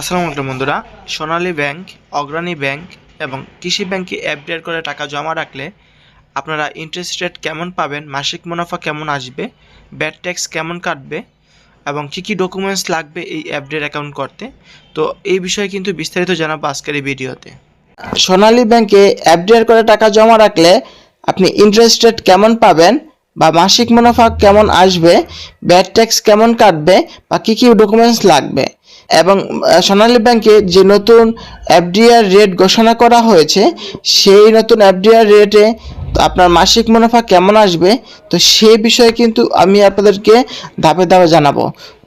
আসসালামু আলাইকুম বন্ধুরা। সোনালী ব্যাংক, অগ্রণী ব্যাংক এবং কৃষি ব্যাংকে এফডিআর করে টাকা জমা রাখলে আপনারা ইন্টারেস্ট রেট কেমন পাবেন, মাসিক মুনাফা কেমন আসবে ব্যাড ট্যাক্স কেমন কাটবে এবং কী কী ডকুমেন্টস লাগবে এই এফডিআর অ্যাকাউন্ট করতে। তো এই বিষয়ে কিন্তু বিস্তারিত জানাব আজকের এই ভিডিওতে। সোনালী ব্যাংকে এফডিআর করে টাকা জমা রাখলে আপনি ইন্টারেস্ট রেট কেমন পাবেন বা মাসিক মুনাফা কেমন আসবে ব্যাড ট্যাক্স কেমন কাটবে বা কী কী ডকুমেন্টস লাগবে। এবং সোনালী ব্যাংকে যে নতুন এফডিআর রেট ঘোষণা করা হয়েছে, সেই নতুন এফডিআর রেটে আপনার মাসিক মুনাফা কেমন আসবে? তো সেই বিষয়ে কিন্তু আমি আপনাদেরকে ধাপে ধাপে জানাব।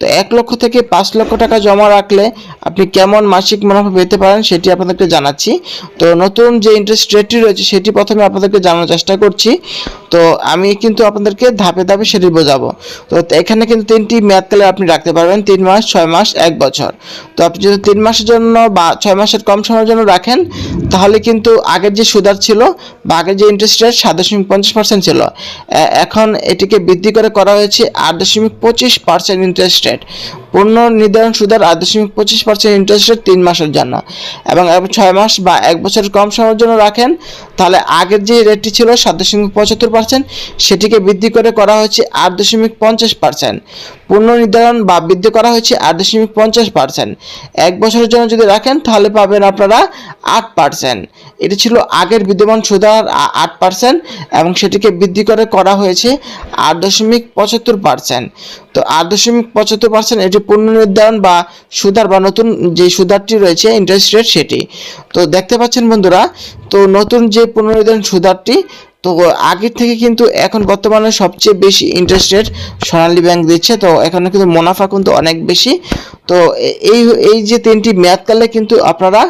তো এক লক্ষ থেকে পাঁচ লক্ষ টাকা জমা রাখলে আপনি কেমন মাসিক মুনাফা পেতে পারেন সেটি আপনাদেরকে জানাচ্ছি। তো নতুন যে ইন্টারেস্ট রেটটি রয়েছে সেটি প্রথমে আপনাদেরকে জানানোর চেষ্টা করছি। তো আমি কিন্তু আপনাদেরকে ধাপে ধাপে সেটি বোঝাবো। তো এখানে কিন্তু তিনটি মেয়াদকালে আপনি রাখতে পারবেন, তিন মাস, ছয় মাস, এক বছর। তো আপনি যদি তিন মাসের জন্য বা ছয় মাসের কম সময়ের জন্য রাখেন, তাহলে কিন্তু আগের যে সুদার ছিল বা আগের যে ইন্টারেস্ট রেট সাত দশমিক পঞ্চাশ পার্সেন্ট ছিল এখন এটিকে বৃদ্ধি করে করা হয়েছে আট দশমিক পঁচিশ পার্সেন্ট ইন্টারেস্ট রেট পূর্ণ নির্ধারণ সুদের আট দশমিক পঁচিশ পার্সেন্ট ইন্টারেস্ট রেট তিন মাসের জন্য। এবং ছয় মাস বা এক বছরের কম সময়ের জন্য রাখেন, তাহলে আগের যে রেটটি ছিল সাত দশমিক পঁচাত্তর পার্সেন্ট সেটিকে বৃদ্ধি করে করা হয়েছে আট দশমিক পঞ্চাশ পার্সেন্ট পূর্ণ নির্ধারণ বা বৃদ্ধি করা হয়েছে আট দশমিক পঞ্চাশ পার্সেন্ট এক বছরের জন্য যদি রাখেন, তাহলে পাবেন আপনারা আট পার্সেন্ট এটি ছিল আগের বিদ্যমান সুদার আ- আট পার্সেন্ট এবং সেটিকে বৃদ্ধি করে করা হয়েছে আট দশমিক পঁচাত্তর পার্সেন্ট তো আট দশমিক পঁচাত্তর পার্সেন্ট এটি পূর্ণ নির্ধারণ বা সুদার বা নতুন যে সুদারটি রয়েছে ইন্টারেস্ট রেট সেটি। তো দেখতে পাচ্ছেন বন্ধুরা, তো নতুন যে পুনর্নির্ধারণ সুদারটি তো আগের থেকে কিন্তু এখন বর্তমানে সবচেয়ে বেশি ইন্টারেস্ট রেট সোনালী ব্যাংক দিচ্ছে, তো এখানে কিন্তু মুনাফা কিন্তু অনেক বেশি। তো এই এই যে তিনটি মেয়াদকালে কিন্তু আপনারা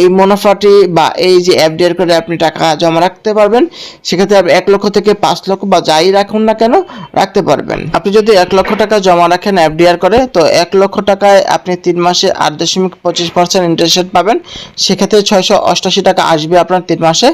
এই মুনাফাটি বা এই যে এফডিআর করে আপনি টাকা জমা রাখতে পারবেন, সেক্ষেত্রে আপনি এক লক্ষ থেকে পাঁচ লক্ষ বা যাই রাখুন না কেন, রাখতে পারবেন। আপনি যদি এক লক্ষ টাকা জমা রাখেন এফডিআর করে তো এক লক্ষ টাকায় আপনি তিন মাসে আট দশমিক পঁচিশ পার্সেন্ট ইন্টারেস্ট রেট পাবেন, সেক্ষেত্রে ছয়শো অষ্টাশি টাকা আসবে আপনার তিন মাসে।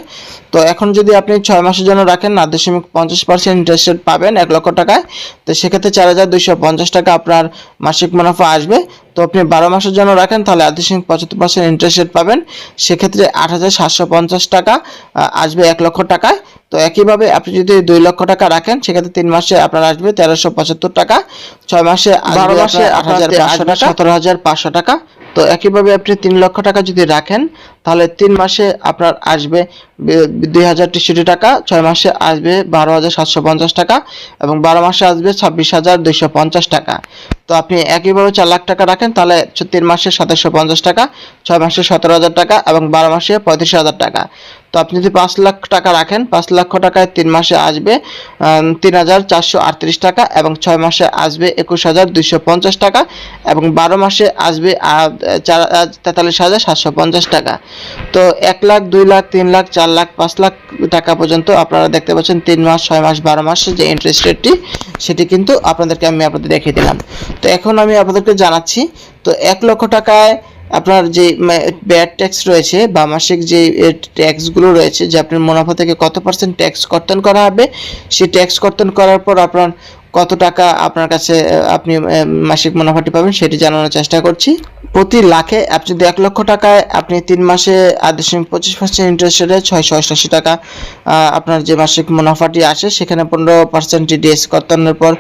তো এখন যদি আপনি ছয় মাসের জন্য রাখেন আট দশমিক পঞ্চাশ পার্সেন্ট ইন্টারেস্ট রেট পাবেন এক লক্ষ টাকায়। তো সেক্ষেত্রে চার হাজার দুইশো পঞ্চাশ টাকা আপনার মাসিক মুনাফা আসবে। তো আপনি বারো মাসের জন্য রাখেন তাহলে আট দশমিক পঁচাত্তর পার্সেন্ট ইন্টারেস্ট রেট পাবেন। সেক্ষেত্রে আট হাজার সাতশো পঞ্চাশ টাকা আসবে এক লক্ষ টাকায়। তো একইভাবে আপনি যদি দুই লক্ষ টাকা রাখেন সেক্ষেত্রে তিন মাসে আপনার আসবে তেরোশো পঁচাত্তর টাকা ছয় মাসে বারো মাসে আট হাজার পাঁচশো টাকা। সতেরো হাজার পাঁচশো টাকা। তো একইভাবে আপনি তিন লক্ষ টাকা যদি রাখেন, তাহলে তিন মাসে আপনার আসবে দুই হাজার তেষট্টি টাকা, ছয় মাসে আসবে বারো হাজার সাতশো পঞ্চাশ টাকা এবং বারো মাসে আসবে ছাব্বিশ হাজার দুইশো পঞ্চাশ টাকা। তো আপনি একইভাবে চার লাখ টাকা রাখেন, তাহলে তিন মাসে সাতাশশো পঞ্চাশ টাকা, ছয় মাসে সতেরো হাজার টাকা এবং বারো মাসে পঁয়ত্রিশ হাজার টাকা। তো আপনি যদি পাঁচ লাখ টাকা রাখেন, পাঁচ লক্ষ টাকায় তিন মাসে আসবে তিন হাজার চারশো আটত্রিশ টাকা এবং ছয় মাসে আসবে একুশ হাজার দুইশো পঞ্চাশ টাকা এবং বারো মাসে আসবে চার তেতাল্লিশ হাজার সাতশো পঞ্চাশ টাকা। তো এক লাখ, দুই লাখ, তিন লাখ, চার লাখ, পাঁচ লাখ টাকা পর্যন্ত আপনারা দেখতে পাচ্ছেন তিন মাস, ছয় মাস, বারো মাসের যে ইন্টারেস্ট রেটটি সেটি কিন্তু আপনাদেরকে আমি আপনাদের দেখিয়ে দিলাম। তো এখন আমি আপনাদেরকে জানাচ্ছি, তো এক লক্ষ টাকায় আপনার যে ব্যাড ট্যাক্স রয়েছে বা মাসিক যে ট্যাক্সগুলো রয়েছে, যে আপনার মুনাফা থেকে কত পার্সেন্ট ট্যাক্স কর্তন করা হবে, সেই ট্যাক্স কর্তন করার পর আপনার কত টাকা আপনার কাছে আপনি মাসিক মুনাফাটি পাবেন সেটি জানানোর চেষ্টা করছি। প্রতি লাখে আপনি যদি এক লক্ষ টাকায় আপনি তিন মাসে আট দশমিক পঁচিশ পার্সেন্ট ইন্টারেস্ট রেটে ছয়শো অষ্টাশি টাকা আপনার যে মাসিক মুনাফাটি আসে, সেখানে পনেরো পার্সেন্ট টিডিএস কর্তনের পর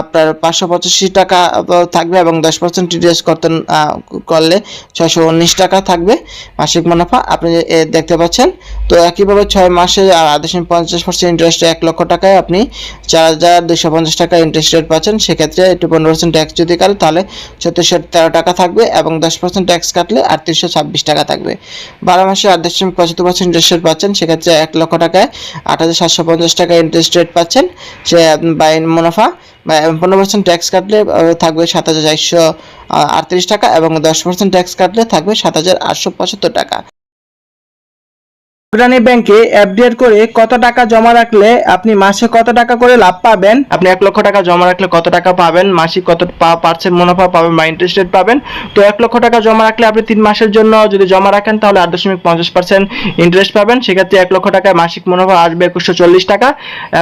আপনার পাঁচশো পঁচাশি টাকা থাকবে এবং দশ পার্সেন্ট টিডিএস কর্তন করলে ছয়শো উনিশ টাকা থাকবে মাসিক মুনাফা। আপনি দেখতে পাচ্ছেন, তো একইভাবে ছয় মাসে আট দশমিক পঞ্চাশ পার্সেন্ট ইন্টারেস্টে এক লক্ষ টাকায় আপনি চার হাজার দুশো পঞ্চাশ টাকা ইন্টারেস্ট রেট পাচ্ছেন, সেক্ষেত্রে একটু পনেরো পার্সেন্ট ট্যাক্স যদি কাটে, তাহলে ছত্রিশশো তেরো টাকা থাকবে এবং দশ পার্সেন্ট ট্যাক্স কাটলে আটত্রিশশো ছাব্বিশ টাকা থাকবে। বারো মাসে আট দশমিক পঁচাত্তর পার্সেন্ট ইন্টারেস্ট রেট পাচ্ছেন, সেক্ষেত্রে এক লক্ষ টাকায় আট হাজার সাতশো পঞ্চাশ টাকা ইন্টারেস্ট রেট পাচ্ছেন। সে বাই মুনাফা পনেরো পার্সেন্ট ট্যাক্স কাটলে থাকবে সাত হাজার চারশো আটত্রিশ টাকা এবং দশ পার্সেন্ট ট্যাক্স কাটলে থাকবে সাত হাজার আটশো পঁচাত্তর টাকা। অগ্রণী ব্যাংকে এফডিআর করে কত টাকা জমা রাখলে আপনি মাসে কত টাকা করে লাভ পাবেন? আপনি এক লক্ষ টাকা জমা রাখলে কত টাকা পাবেন? মাসিক কত পার্সেন্ট মুনাফা পাবেন বা ইন্টারেস্ট রেট পাবেন? তো এক লক্ষ টাকা জমা রাখলে আপনি তিন মাসের জন্য যদি জমা রাখেন তাহলে আট দশমিক পঞ্চাশ পার্সেন্ট ইন্টারেস্ট পাবেন। সেক্ষেত্রে এক লক্ষ টাকায় মাসিক মুনাফা আসবে একুশশো চল্লিশ টাকা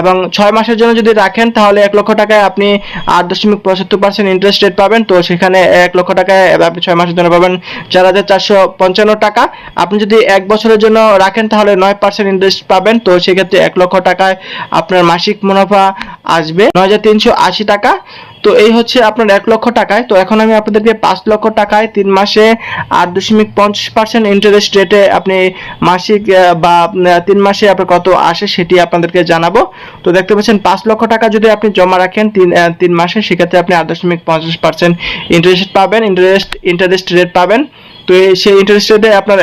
এবং ছয় মাসের জন্য যদি রাখেন তাহলে এক লক্ষ টাকায় আপনি আট দশমিক পঁচাত্তর পার্সেন্ট ইন্টারেস্ট রেট পাবেন। তো সেখানে এক লক্ষ টাকায় আপনি ছয় মাসের জন্য পাবেন চার হাজার চারশো পঞ্চান্ন টাকা। আপনি যদি এক বছরের জন্য রাখেন তাহলে নয় পার্সেন্ট ইন্টারেস্ট পাবেন। তো সেক্ষেত্রে এক লক্ষ টাকায় আপনার মাসিক মুনাফা আসবে। নয় হাজার তিনশো আশি টাকা। তো এই হচ্ছে আপনার এক লক্ষ টাকায়। তো এখন আমি আপনাদেরকে পাঁচ লক্ষ টাকায় তিন মাসে আট দশমিক পঞ্চাশ পার্সেন্ট ইন্টারেস্ট রেটে আপনি মাসিক বা তিন মাসে আপনার কত আসে সেটি আপনাদেরকে জানাব। তো দেখতে পাচ্ছেন পাঁচ লক্ষ টাকা যদি আপনি জমা রাখেন তিন তিন মাসে, সেক্ষেত্রে আপনি আট দশমিক পঞ্চাশ পার্সেন্ট ইন্টারেস্ট পাবেন। ইন্টারেস্ট ইন্টারেস্ট রেট পাবেন। তো এই- সেই ইন্টারেস্ট রেটে আপনার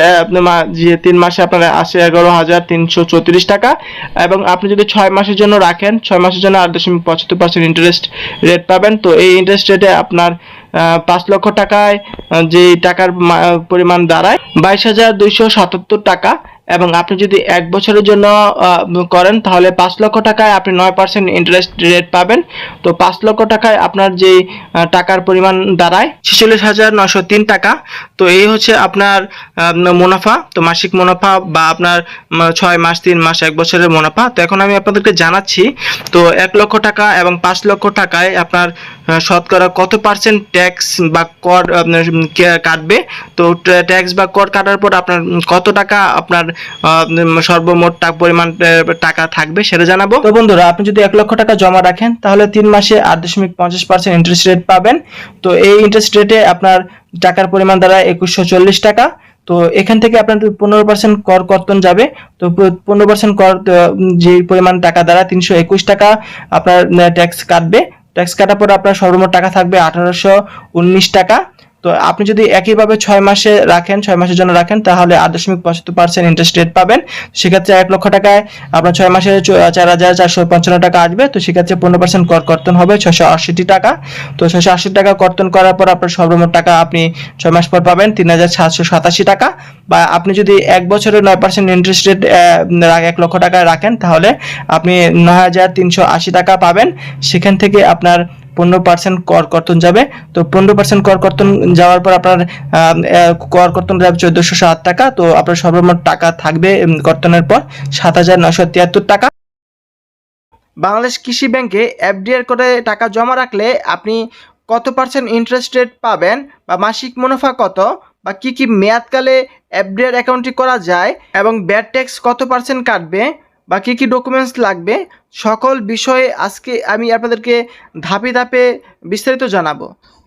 যে তিন মাসে আপনার আসে এগারো হাজার তিনশো চৌত্রিশ টাকা এবং আপনি যদি ছয় মাসের জন্য রাখেন, ছয় মাসের জন্য আট দশমিক পঁচাত্তর পার্সেন্ট ইন্টারেস্ট রেট পাবেন। তো এই ইন্টারেস্ট রেটে আপনার পাঁচ লক্ষ টাকায় যে টাকার পরিমাণ দাঁড়ায়, বাইশ হাজার দুইশো সাতাত্তর টাকা। এবং আপনি যদি এক বছরের জন্য করেন, তাহলে পাঁচ লক্ষ টাকায় আপনি নয় পার্সেন্ট ইন্টারেস্ট রেট পাবেন। তো পাঁচ লক্ষ টাকায় আপনার যে টাকার পরিমাণ দাঁড়ায়, ছেচল্লিশ হাজার নশো তিন টাকা। তো এই হচ্ছে আপনার মুনাফা। তো মাসিক মুনাফা বা আপনার ছয় মাস, তিন মাস, এক বছরের মুনাফা। তো এখন আমি আপনাদেরকে জানাচ্ছি, তো এক লক্ষ টাকা এবং পাঁচ লক্ষ টাকায় আপনার শতকরা কত পার্সেন্ট ট্যাক্স বা কর কাটবে? তো ট্যাক্স বা কর কাটার পর আপনার কত টাকা আপনার সর্বমোট পরিমাণ টাকা থাকবে সেটা জানাব। তো বন্ধুরা, আপনি যদি এক লক্ষ টাকা জমা রাখেন, তাহলে তিন মাসে আট দশমিক পঞ্চাশ পার্সেন্ট ইন্টারেস্ট রেট পাবেন। তো এই ইন্টারেস্ট রেটে আপনার টাকার পরিমাণ দ্বারা একুশশো চল্লিশ টাকা। তো এখান থেকে আপনার পনেরো পার্সেন্ট কর কর্তন যাবে, তো পনেরো পার্সেন্ট কর যে পরিমাণ টাকা দ্বারা তিনশো একুশ টাকা আপনার ট্যাক্স কাটবে। ট্যাক্স কাটার পর আপনার সর্বমোট টাকা থাকবে আঠারোশো উনিশ টাকা। তো আপনি যদি একইভাবে ছয় মাসে রাখেন, ছয় মাসের জন্য রাখেন, তাহলে আট দশমিক পঁচাত্তর পার্সেন্ট ইন্টারেস্ট রেট পাবেন। সেক্ষেত্রে এক লক্ষ টাকায় আপনার ছয় মাসে চার হাজার চারশো পঞ্চান্ন টাকা আসবে। তো সেক্ষেত্রে পনেরো পার্সেন্ট কর কর্তন হবে ছশো আশিটি টাকা। তো ছশো আশি টাকা কর্তন করার পর আপনার সর্বমোট টাকা আপনি ছয় মাস পর পাবেন, তিন হাজার সাতশো সাতাশি টাকা। বা আপনি যদি এক বছরের নয় পার্সেন্ট ইন্টারেস্ট রেট এক লক্ষ টাকায় রাখেন, তাহলে আপনি নয় হাজার তিনশো আশি টাকা পাবেন। সেখান থেকে আপনার পনেরো পার্সেন্ট কর কর্তন যাবে। তো পনেরো পার্সেন্ট কর কর্তন যাওয়ার পর আপনার কর কর্তন যাবে চোদ্দশো সাত টাকা। তো আপনার সর্বমোট টাকা থাকবে কর্তনের পর সাত হাজার নশো তিয়াত্তর টাকা। বাংলাদেশ কৃষি ব্যাংকে এফডিআর করে টাকা জমা রাখলে আপনি কত পার্সেন্ট ইন্টারেস্ট রেট পাবেন বা মাসিক মুনাফা কত বা কি কি মেয়াদকালে এফডিআর অ্যাকাউন্টটি করা যায় এবং ব্যাড ট্যাক্স কত পার্সেন্ট কাটবে বা কি কি ডকুমেন্টস লাগবে, সকল বিষয়ে আজকে আমি আপনাদেরকে ধাপে ধাপে বিস্তারিত জানাব।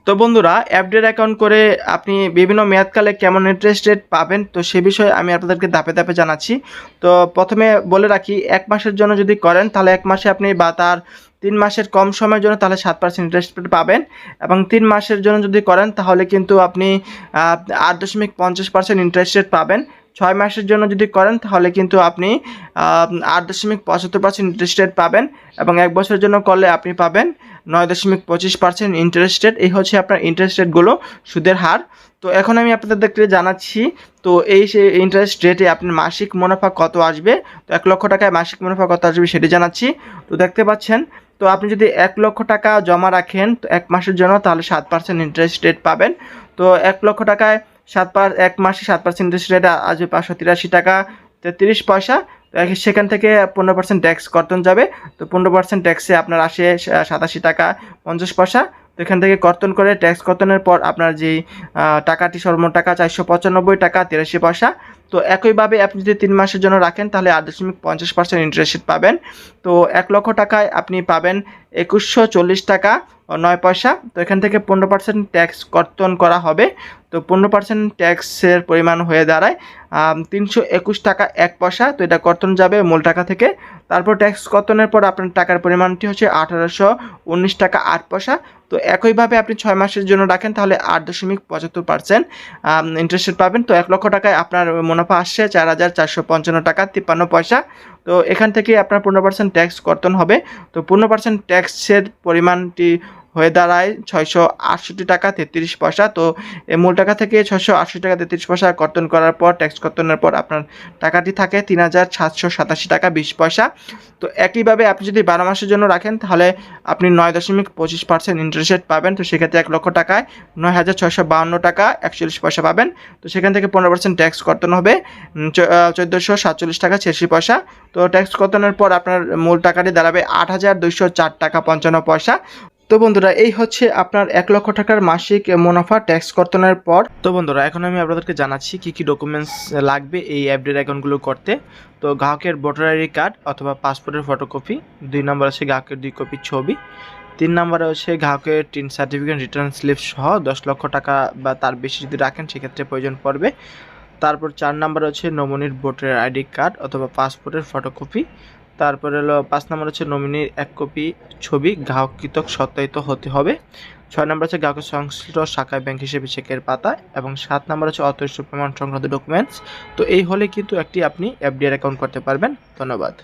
তো বন্ধুরা অ্যাপডেট অ্যাকাউন্ট করে আপনি বিভিন্ন মেয়াদকালে কেমন ইন্টারেস্ট রেট পাবেন, তো সে বিষয়ে আমি আপনাদেরকে ধাপে ধাপে জানাচ্ছি। তো প্রথমে বলে রাখি, এক মাসের জন্য যদি করেন, তাহলে এক মাসে আপনি বা তার তিন মাসের কম সময়ের জন্য তাহলে সাত পার্সেন্ট ইন্টারেস্ট রেট পাবেন এবং তিন মাসের জন্য যদি করেন, তাহলে কিন্তু আপনি আট দশমিক পঞ্চাশ পার্সেন্ট ইন্টারেস্ট রেট পাবেন। ছয় মাসের জন্য যদি করেন, তাহলে কিন্তু আপনি আট দশমিক পঁচাত্তর পার্সেন্ট ইন্টারেস্ট রেট পাবেন এবং এক বছরের জন্য করলে আপনি পাবেন নয় দশমিক পঁচিশ পার্সেন্ট ইন্টারেস্ট রেট এই হচ্ছে আপনার ইন্টারেস্ট রেটগুলো সুদের হার। তো এখন আমি আপনাদেরকে জানাচ্ছি, তো এই সে ইন্টারেস্ট রেটে আপনার মাসিক মুনাফা কত আসবে? তো এক লক্ষ টাকায় মাসিক মুনাফা কত আসবে সেটি জানাচ্ছি। তো দেখতে পাচ্ছেন, তো আপনি যদি এক লক্ষ টাকা জমা রাখেন, তো এক মাসের জন্য তাহলে সাত পার্সেন্ট ইন্টারেস্ট রেট পাবেন। তো এক লক্ষ টাকায় সাত পার, এক মাসে সাত পার্সেন্ট ইন্টারেস্ট রেট আসবে পাঁচশো তিরাশি টাকা, তেত্রিশ পয়সা। সেখান থেকে পনেরো পার্সেন্ট ট্যাক্স কর্তন যাবে। তো পনেরো পার্সেন্ট ট্যাক্সে আপনার আসে সাতাশি টাকা, পঞ্চাশ পয়সা। তো এখান থেকে কর্তন করে ট্যাক্স কর্তনের পর আপনার যেই টাকাটি সর্বমোট টাকা চারশো পঁচানব্বই টাকা, তিরাশি পয়সা। তো একইভাবে আপনি যদি তিন মাসের জন্য রাখেন, তাহলে আট দশমিক পঞ্চাশ পার্সেন্ট ইন্টারেস্ট পাবেন। তো এক লক্ষ টাকায় আপনি পাবেন একুশশো চল্লিশ টাকা। নয় পয়সা। তো এখান থেকে পনেরো পার্সেন্ট ট্যাক্স কর্তন করা হবে। তো পনেরো পার্সেন্ট ট্যাক্সের পরিমাণ হয়ে দাঁড়ায়। তিনশো একুশ টাকা এক পয়সা। তো এটা কর্তন যাবে মূল টাকা থেকে। তারপর ট্যাক্স কর্তনের পর আপনার টাকার পরিমাণটি হচ্ছে আঠারোশো উনিশ টাকা আট পয়সা। তো একইভাবে আপনি ছয় মাসের জন্য রাখেন, তাহলে আট দশমিক পঁচাত্তর পার্সেন্ট ইন্টারেস্ট পাবেন। তো এক লক্ষ টাকায় আপনার মুনাফা আসছে চার হাজার চারশো পঞ্চান্ন টাকা তিপ্পান্ন পয়সা। তো এখান থেকে আপনার পনেরো পার্সেন্ট ট্যাক্স কর্তন হবে। তো পনেরো পার্সেন্ট ট্যাক্সের পরিমাণটি হয়ে দাঁড়ায় ছয়শো আটষট্টি টাকা তেত্রিশ পয়সা। তো এই মূল টাকা থেকে ছয়শো আটষট্টি টাকা তেত্রিশ পয়সা কর্তন করার পর ট্যাক্স কর্তনের পর আপনার টাকাটি থাকে তিন হাজার সাতশো সাতাশি টাকা বিশ পয়সা। তো একইভাবে আপনি যদি বারো মাসের জন্য রাখেন, তাহলে আপনি নয় দশমিক পঁচিশ পার্সেন্ট ইন্টারেস্ট রেট পাবেন। তো সেক্ষেত্রে এক লক্ষ টাকায় নয় হাজার বাউন্ন টাকা একচল্লিশ পয়সা পাবেন। তো সেখান থেকে পনেরো পার্সেন্ট ট্যাক্স কর্তন হবে চোদ্দোশো সাতচল্লিশ টাকা ছিয়াশি পয়সা। তো ট্যাক্স কর্তনের পর আপনার মূল টাকাটি দাঁড়াবে আট হাজার চার টাকা পঞ্চান্ন পয়সা। তো বন্ধুরা, এই হচ্ছে আপনার এক লক্ষ টাকার মাসিক মুনাফা ট্যাক্স কর্তনের পর। তো বন্ধুরা, এখন আমি আপনাদেরকে জানাচ্ছি কি কি ডকুমেন্টস লাগবে এই অ্যাপডেট অ্যাকাউন্টগুলো করতে। তো গ্রাহকের ভোটার আইডি কার্ড অথবা পাসপোর্টের ফটোকপি দুই নম্বর আছে গ্রাহকের দুই কপি ছবি। তিন নম্বরে হচ্ছে গ্রাহকের টিন সার্টিফিকেট রিটার্ন স্লিপ সহ দশ লক্ষ টাকা বা তার বেশি যদি রাখেন, সেক্ষেত্রে প্রয়োজন পড়বে। তারপর চার নম্বর হচ্ছে নমিনির ভোটার আইডি কার্ড অথবা পাসপোর্টের ফটোকপি তারপরে হলো পাঁচ নম্বর হচ্ছে নমিনির এক কপি ছবি গ্রাহককৃত সত্যায়িত হতে হবে। ছয় নম্বর হচ্ছে গ্রাহকের সংশ্লিষ্ট শাখায় ব্যাংক হিসেবে চেকের পাতা এবং সাত নম্বর হচ্ছে অতরিষ্ট প্রমাণ সংক্রান্ত ডকুমেন্টস তো এই হলে কিন্তু একটি আপনি এফডিআর অ্যাকাউন্ট করতে পারবেন। ধন্যবাদ।